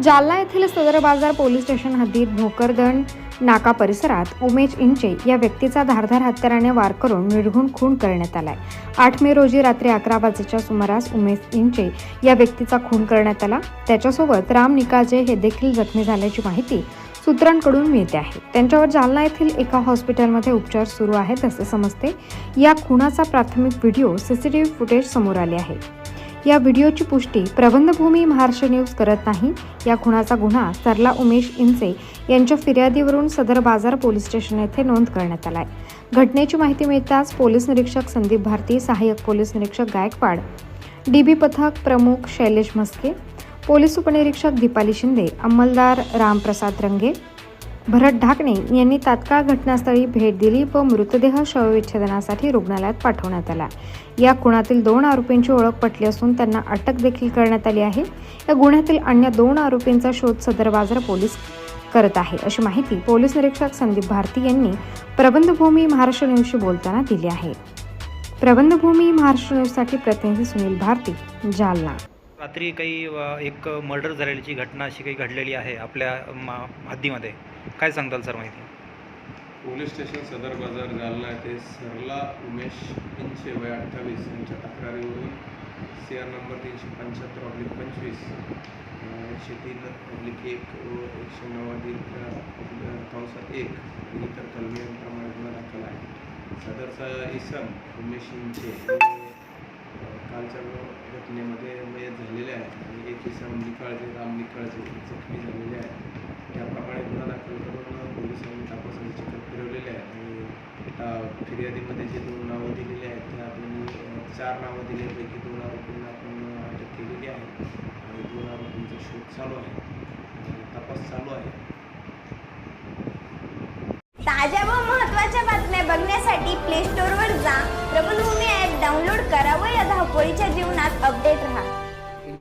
जालना येथील सदर बाजार पोलीस स्टेशन हद्दीत भोकरदन नाका परिसरात उमेश इंचे या व्यक्तीचा धारधार हत्याराने वार करून निर्घुण खून करण्यात आलाय. आठ मे रोजी रात्री अकरा वाजेच्या सुमारास उमेश इंचे या व्यक्तीचा खून करण्यात आला. त्याच्यासोबत राम निकाजे हे देखील जखमी झाल्याची माहिती सूत्रांकडून मिळते आहे. त्यांच्यावर जालना येथील एका हॉस्पिटलमध्ये उपचार सुरू आहेत असे समजते. या खुनाचा प्राथमिक व्हिडिओ सीसीटीव्ही फुटेज समोर आले आहे. या व्हिडिओची पुष्टी प्रबंधभूमी महाराष्ट्र न्यूज करत नाही. या खुनाचा गुन्हा सरला उमेश इंचे यांच्या फिर्यादीवरून सदर बाजार पोलीस स्टेशन येथे नोंद करण्यात आलाय. घटनेची माहिती मिळताच पोलीस निरीक्षक संदीप भारती सहाय्यक पोलीस निरीक्षक गायकवाड डीबी पथक प्रमुख शैलेश म्हस्के पोलीस उपनिरीक्षक दीपाली शिंदे अंमलदार रामप्रसाद रंगे भरत ढाकणे यांनी तात्काळ घटनास्थळी भेट दिली व मृतदेह शवविच्छेदनासाठी रुग्णालयात पाठवण्यात आला. या खुणातील दोन आरोपींची ओळख पटली असून त्यांना अटक देखील करण्यात आली आहे. या गुन्ह्यातील अन्य दोन आरोपींचा शोध सदर बाजार पोलीस करत आहे अशी माहिती पोलीस निरीक्षक संदीप भारती यांनी प्रबंधभूमी महाराष्ट्र न्यूजशी बोलताना दिली आहे. प्रबंधभूमी महाराष्ट्र न्यूजसाठी प्रतिनिधी सुनील भारती जालना. रात्री काही एक मर्डर झालेल्याची घटना अशी काही घडलेली आहे आपल्या मा- हद्दीमध्ये काय सांगताल सर माहिती? पोलीस स्टेशन सदर बाजार जालना येथे सरला उमेश इंचे वय अठ्ठावीस यांच्या तक्रारीवरून सी आर नंबर तीनशे पंच्याहत्तर ऑब्लिक पंचवीस एकशे तीन ऑब्लिक एक व एकशे नऊ अधिक एक आणि इतर कलमियांप्रमाणे गुन्हा दाखल आहे. सदरचा इसम उमेश इंचे कालच्या घटनेमध्ये मयत झालेले आहे आणि एक इसम निकाळजे राम निकाळजे जखमी झालेले आहे याप्रमाणे गुन्हा दाखल करून पोलिसांनी तपासाचे चक्र फिरवलेले आहे आणि आता फिर्यादीमध्ये जे दोन नावं दिलेली आहेत त्या आपण चार नावं दिल्यापैकी दोन आरोपींना आपण अटक केलेली आहे. आणि दोन आरोपींचा शोध चालू आहे. तपास चालू आहे. ताज्या व महत्त्वाच्या बातम्या बघण्यासाठी प्ले स्टोअरवर जा. प्रबलभूमी ॲप डाउनलोड करा व या धावपळीच्या जीवनात अपडेट राहा.